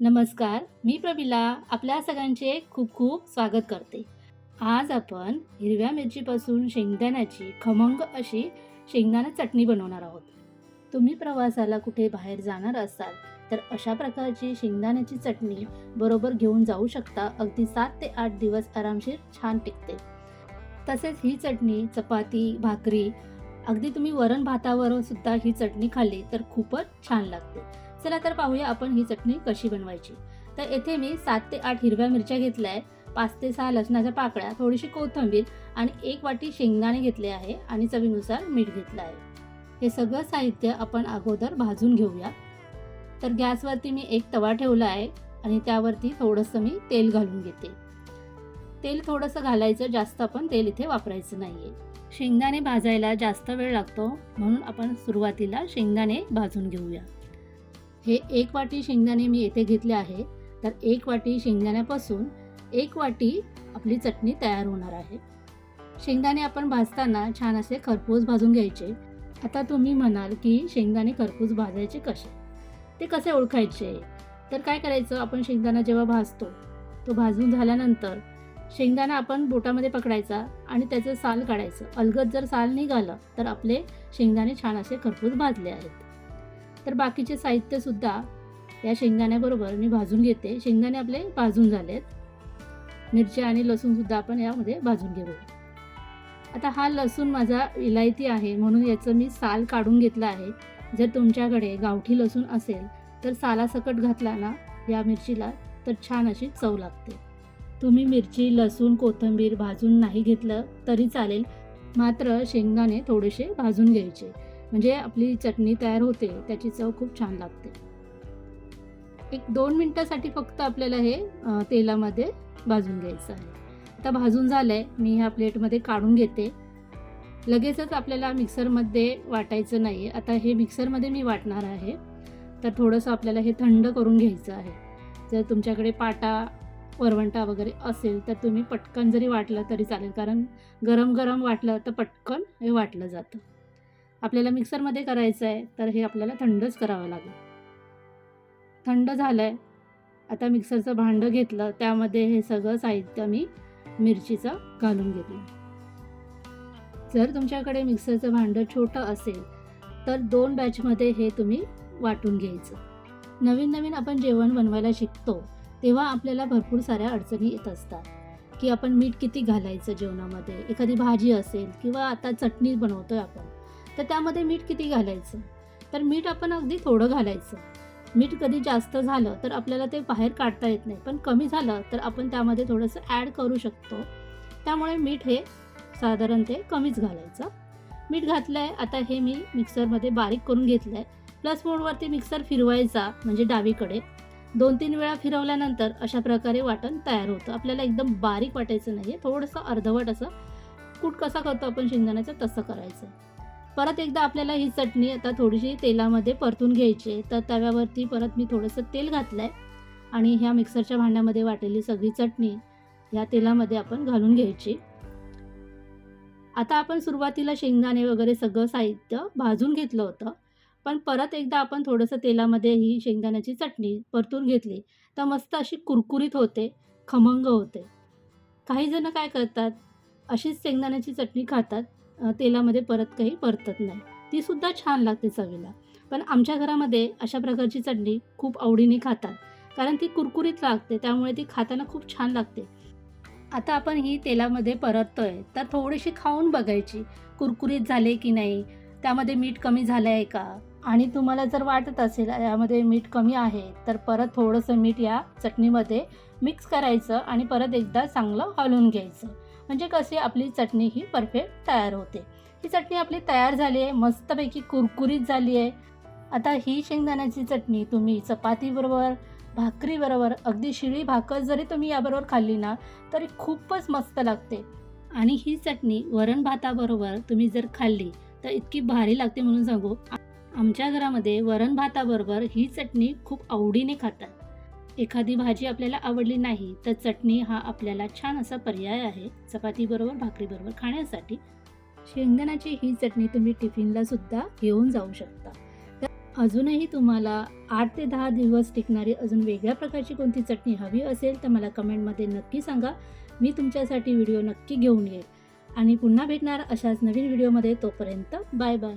नमस्कार मी प्रमिला आपल्या सगळ्यांचे खूप खूप स्वागत करते. आज आपण हिरव्या मिरचीपासून शेंगदाण्याची खमंग अशी शेंगदाणा चटणी बनवणार आहोत. तुम्ही प्रवासाला कुठे बाहेर जाणार असाल तर अशा प्रकारची शेंगदाण्याची चटणी बरोबर घेऊन जाऊ शकता. अगदी सात ते आठ दिवस आरामशीर छान टिकते. तसेच ही चटणी चपाती भाकरी अगदी तुम्ही वरण भातावर सुद्धा ही चटणी खाल्ली तर खूपच छान लागते. चला तर पाहूया आपण ही चटणी कशी बनवायची. तर येथे मी सात ते आठ हिरव्या मिरच्या घेतल्या आहेत. पाच ते सहा लसणाच्या पाकळ्या थोडीशी कोथिंबीर आणि एक वाटी शेंगदाणे घेतले आहे आणि चवीनुसार मीठ घेतलं आहे. हे सगळं साहित्य आपण अगोदर भाजून घेऊया. तर गॅसवरती मी एक तवा ठेवला आहे आणि त्यावरती थोडंसं मी तेल घालून घेते. तेल थोडंसं घालायचं जास्त आपण तेल इथे वापरायचं नाही आहे शेंगदाणे भाजायला जास्त वेळ लागतो म्हणून आपण सुरुवातीला शेंगदाणे भाजून घेऊया. हे एक वाटी शेंगदाणे मी येथे घेतले आहे. तर एक वाटी शेंगदाण्यापासून एक वाटी आपली चटणी तयार होणार आहे. शेंगदाणे आपण भाजताना छान असे खरपूस भाजून घ्यायचे. आता तुम्ही म्हणाल की शेंगदाणे खरपूस भाजायचे कसे? ते कसे ओळखायचे? तर काय करायचं? आपण शेंगदाणा जेव्हा भाजतो तो भाजून झाल्यानंतर शेंगदाणा आपण बोटामध्ये पकडायचा आणि त्याचं साल काढायचं. अलगद जर साल निघालं तर आपले शेंगदाणे छान असे खरपूस भाजले आहेत. तर बाकीचे साहित्यसुद्धा या शेंगदाण्याबरोबर मी भाजून घेते. शेंगदाणे आपले भाजून झालेत. मिरच्या आणि लसूणसुद्धा आपण यामध्ये भाजून घेऊ. आता हा लसूण माझा इलायती आहे. म्हणून याचं मी साल काढून घेतलं आहे. जर तुमच्याकडे गावठी लसूण असेल तर सालासकट घातला ना या मिरचीला तर छान अशी चव लागते. तुम्ही मिरची लसूण कोथिंबीर भाजून नाही घेतलं तरी चालेल. मात्र शेंगदाणे थोडेसे भाजून घ्यायचे. म्हणजे आपली चटणी तयार होते त्याची चव खूप छान लागते. एक दोन मिनटासाठी फक्त आपल्याला हे तेलामध्ये भाजून घ्यायचं आहे. आता भाजून झालं आहे मी ह्या प्लेटमध्ये काढून घेते. लगेचच आपल्याला मिक्सरमध्ये वाटायचं नाही आहे आता हे मिक्सरमध्ये मी वाटणार आहे. तर थोडंसं आपल्याला हे थंड करून घ्यायचं आहे. जर तुमच्याकडे पाटा वरवंटा वगैरे असेल तर तुम्ही पटकन जरी वाटलं तरी चालेल. कारण गरम गरम वाटलं तर पटकन हे वाटलं जातं. आपल्याला मिक्सरमध्ये करायचं आहे तर हे आपल्याला थंडच करावं लागेल. थंड झालं आहे आता मिक्सरचं भांडं घेतलं त्यामध्ये हे सगळं साहित्य मी मिरचीचं घालून घेतलं जर तुमच्याकडे मिक्सरचं भांडं छोटं असेल तर दोन बॅचमध्ये हे तुम्ही वाटून घ्यायचं. नवीन नवीन आपण जेवण बनवायला शिकतो तेव्हा आपल्याला भरपूर साऱ्या अडचणी येत असतात. की आपण मीठ किती घालायचं जेवणामध्ये? एखादी भाजी असेल किंवा आता चटणी बनवतोय आपण. तर त्यामध्ये मीठ किती घालायचं? तर मीठ आपण अगदी थोडं घालायचं. मीठ कधी जास्त झालं तर आपल्याला ते बाहेर काढता येत नाही. पण कमी झालं तर आपण त्यामध्ये थोडंसं ॲड करू शकतो. त्यामुळे मीठ हे साधारण ते कमीच घालायचं. मीठ घातलं आहे आता हे मी मिक्सरमध्ये बारीक करून घेतलं आहे प्लस मोडवरती मिक्सर फिरवायचा म्हणजे डावीकडे. दोन तीन वेळा फिरवल्यानंतर अशा प्रकारे वाटण तयार होतं. आपल्याला एकदम बारीक वाटायचं नाही आहे थोडंसं अर्धवट असं कूट कसा करतो आपण शेंगदाण्याचं तसं करायचं. परत एकदा आपल्याला ही चटणी आता थोडीशी तेलामध्ये परतून घ्यायची आहे. तर तव्यावरती परत मी थोडंसं तेल घातलं आहे आणि ह्या मिक्सरच्या भांड्यामध्ये वाटलेली सगळी चटणी ह्या तेलामध्ये आपण घालून घ्यायची. आता आपण सुरुवातीला शेंगदाणे वगैरे सगळं साहित्य भाजून घेतलं होतं. पण परत एकदा आपण थोडंसं तेलामध्ये ही शेंगदाण्याची चटणी परतून घेतली. तर मस्त अशी कुरकुरीत होते खमंग होते. काही जण काय करतात अशीच शेंगदाण्याची चटणी खातात. तेलामध्ये परत काही परतत नाही. ती सुद्धा छान लागते चवीला. पण आमच्या घरामध्ये अशा प्रकारची चटणी खूप आवडीने खातात. कारण ती कुरकुरीत लागते त्यामुळे ती खाताना खूप छान लागते. आता आपण ही तेलामध्ये परततोय तर थोडीशी खाऊन बघायची कुरकुरीत झाले की नाही त्यामध्ये मीठ कमी झालं आहे का? आणि तुम्हाला जर वाटत असेल यामध्ये मीठ कमी आहे तर परत थोडंसं मीठ या चटणीमध्ये मिक्स करायचं आणि परत एकदा चांगलं हलवून घ्यायचं. म्हणजे कशी आपली चटणी ही परफेक्ट तयार होते. ही चटणी आपली तयार झाली आहे मस्तपैकी कुरकुरीत झाली आहे. आता ही शेंगदाण्याची चटणी तुम्ही चपातीबरोबर भाकरीबरोबर अगदी शिळी भाकर जरी तुम्ही याबरोबर खाल्ली ना तरी खूपच मस्त लागते. आणि ही चटणी वरण भाताबरोबर तुम्ही जर खाल्ली तर इतकी भारी लागते म्हणून सांगू. आमच्या घरामध्ये वरण भाताबरोबर ही चटणी खूप आवडीने खातात. एखादी भाजी आपल्याला आवडली नाही तर चटणी हा आपल्याला छान असा पर्याय आहे चपातीबरोबर भाकरीबरोबर खाण्यासाठी. शेंगदाण्याची ही चटणी तुम्ही टिफिनला सुद्धा घेऊन जाऊ शकता. तर अजूनही तुम्हाला आठ ते दहा दिवस टिकणारी अजून वेगळ्या प्रकारची कोणती चटणी हवी असेल तर मला कमेंटमध्ये नक्की सांगा. मी तुमच्यासाठी व्हिडिओ नक्की घेऊन येईल. आणि पुन्हा भेटणार अशाच नवीन व्हिडिओमध्ये तोपर्यंत बाय बाय.